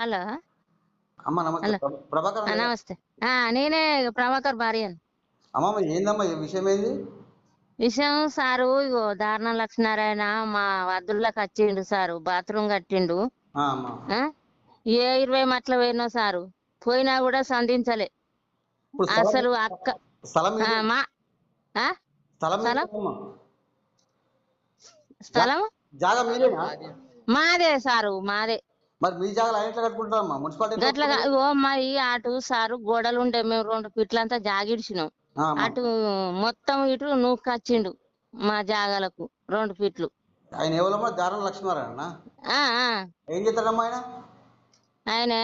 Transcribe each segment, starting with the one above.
Hello అమ్మ నమస్తే. ప్రభాకర్ నేనే ప్రభాకర్ ఏందమ్మా ఈ విషయం ఏంది? విషయం సారు ఇగో దారుణం లక్ష్మీనారాయణ మా వద్దులకు వచ్చిండు సారు బాత్రూమ్ కట్టిండు? ఏ ఇరవై మట్ల పోయినా సారు పోయినా కూడా సంధించలే. అసలు అక్క స్థలం మాదే సారు మాదే. మరి మీ జాగా ఆయన ఎట్లా కట్టుకుంటారమ్మా మున్సిపాలిటీ గట్ల ఇగో మరి అటు సారు గోడలు ఉండే మేము రెండు ఫీట్లంతా జాగిడిచినాం. అటు మొత్తం ఇటు నూకచ్చిండు మా జాగాలకు రెండు ఫీట్లు. ఆయన ఎవరమ్మా? లక్ష్మీనారాయణ ఆ ఆ. ఏం చేస్తాడమ్మా ఆయన? ఆయన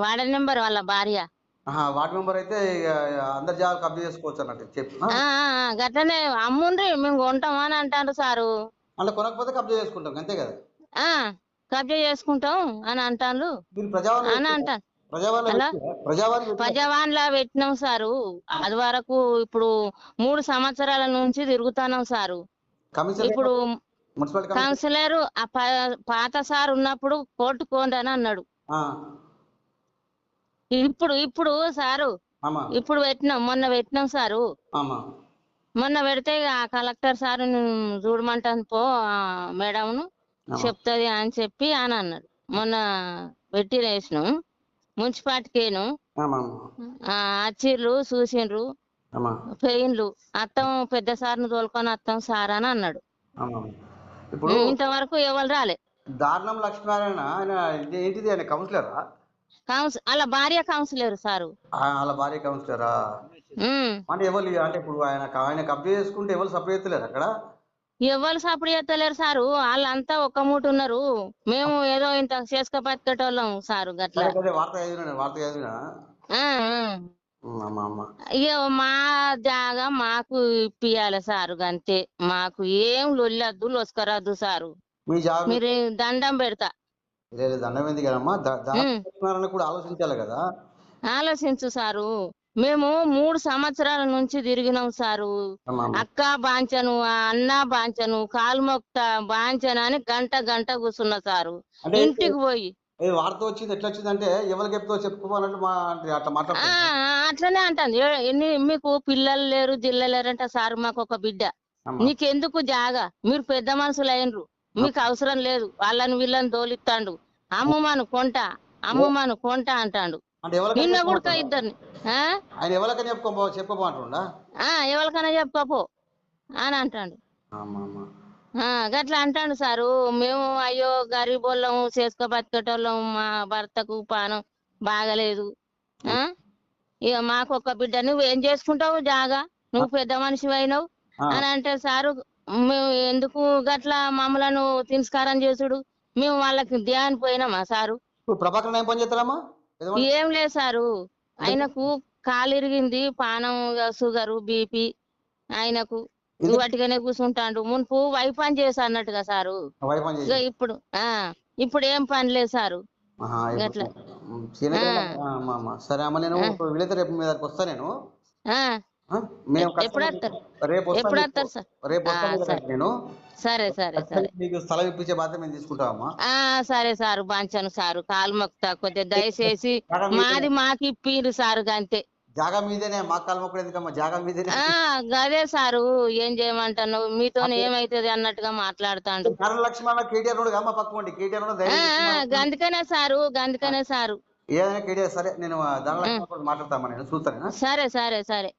వార్డ్ నెంబర్ వాళ్ళ భార్య. వార్డు మెంబర్ అయితే అందరి జాగాలు కబ్జా చేసుకోవచ్చు అన్నట్టు చెప్పి గట్లనే అమ్ముండ్రి మేము కొంటాం అని అంటారు సారు. అంటే కొనకపోతే కబ్జా చేసుకుంటాం అంతే కదా? ఆ కబ్జా చేసుకుంటాం అని ప్రజావాణి అని అంటారు ప్రజావాణి హలో? ప్రజావాణి పెట్టిరా? ప్రజావాన్లా పెట్టినాం సారు. అది వరకు ఇప్పుడు మూడు సంవత్సరాల నుంచి తిరుగుతున్నాం సారు. ఇప్పుడు కౌన్సిలర్ ఆ పాత సార్ ఉన్నప్పుడు కోర్టు కోండి అని అన్నాడు ఇప్పుడు ఇప్పుడు సారు. ఇప్పుడు పెట్టినాం మొన్న పెట్టినాం సారు. మొన్న పెడితే ఆ కలెక్టర్ సార్ చూడమంటాను పో అమ్మా. చెప్తుంది అని చెప్పి అని అన్నాడు. మొన్న పెట్టి వేసినాం. మున్సిపాలిటీకేను. అచ్చిర్రు చూసిండ్రు. పెయిన్లు అత్తం పెద్ద సార్ను తోలుకొని అత్తం సార్ అని అన్నాడు. ఇప్పుడు ఇంతవరకు ఎవరు రాలే. దారుణం లక్ష్మీనారాయణ ఆయన ఇది ఏంటిది? ఆయన కౌన్సిలరా? కౌన్స్ అలా భార్య కౌన్సిలర్ సారు. వాళ్ళ భార్య కౌన్సిలరా. అంటే ఎవరు అంటే ఇప్పుడు ఆయన ఆయన కబ్జా చేసుకుంటే ఎవరు సపరేట్ చేస్తలేరు అక్కడ? ఎవరు సపోర్ట్ చేస్తలేరు సారు. వాళ్ళంతా ఒక్క మూట ఉన్నారు. మేము ఏదో ఇంత చేసుక బతికేటోళ్ళం సారు గట్ల. ఇక మా జాగా మాకు ఇప్పియాలి సారు అంతే మాకు ఏం లొల్లద్దు లొస్కరద్దు సారు. మీరు దండం పెడతా. దండం ఎందుకు ఆలోచించాలి కదా. ఆలోచించు సారు. మేము మూడు సంవత్సరాల నుంచి తిరిగినాం సారు. అక్క బాంచను అన్న బాంచను కాలుమొక్త బాంచను అని గంట గంట కూర్చున్నా సారు. ఇంటికి పోయి. వార్త వచ్చింది ఎట్లా వచ్చింది అంటే ఎవరికి మాట్లాడుతుంది. ఆ, అట్లనే అంటాను మీకు పిల్లలు లేరు జిల్ల లేరంట సారు మాకు ఒక బిడ్డ. నీకెందుకు జాగా? మీరు పెద్ద మనుషులు అయినరు. మీకు అవసరం లేదు. వాళ్ళని వీళ్ళని దోలిస్తాండు అమ్ముమాను కొంట అమ్ముమాను కొంట అంటాండు. నిన్న కూడా? ఇద్దరిని? ఆయన ఎవరికైనా చెప్పుకో చెప్పుకోమంటుండా ఆ, ఎవరికైనా చెప్పపో అని అంటాండు. గట్లా అంటాండు సారు. మేము అయ్యో గరీబోళ్ళం చేసుకో బతికేటోళ్ళం మా భర్తకు పానం బాగలేదు. ఆ? ఇక మాకు ఒక బిడ్డ నువ్వు ఏం చేసుకుంటావు? జాగా. నువ్వు పెద్ద మనిషి అయినావు. అని అంటే సారు. మేము ఎందుకు గట్లా మమ్మలను తిరస్కారం చేసుడు? మేము వాళ్ళకి ధ్యాన్ పోయినామా సారు? ఏం లేదు సారు. ఆయనకు కాలు ఇరిగింది పానం షుగరు బీపీ ఆయనకు. వాటిగానే కూర్చుంటాండు. మున్పు వై పని చేసా అన్నట్టుగా సారు. ఇప్పుడు ఆ ఇప్పుడు ఏం పని లేదు సారు. అమ్మా సరే అమ్మ నేను ఇప్పుడు వీలైతే రేపు మీ దగ్గరికి వస్తా నేను? మేము రేపు సార్? రేపు సరే. నేను. సరే సరే సరే. ఖచ్చితంగా మీకు స్థలం ఇప్పించే బాధ్యత మేము తీసుకుంటామమ్మా ఆ సరే సారు. బాంచను సారు. కాలు మొక్తా కొద్దిగా దయచేసి మీదే- మాకి ఇప్పిరు సారు గంతే. జాగా మీదేనే. మా కాలం మొక్కడు ఎందుకమ్మా జాగా మీదేనే. ఆ గదే సారు. ఏం చేయమంటాను మీతో ఏమైతుంది అన్నట్టుగా మాట్లాడుతాండు. కేటీఆర్ అమ్మ కేటీఆర్ గందుకనే సారు గందుకనే సారు. ఏదైనా కేటీఆర్ సరే నేను మాట్లాడతామా నేను? చూస్తాను సరే సరే సరే.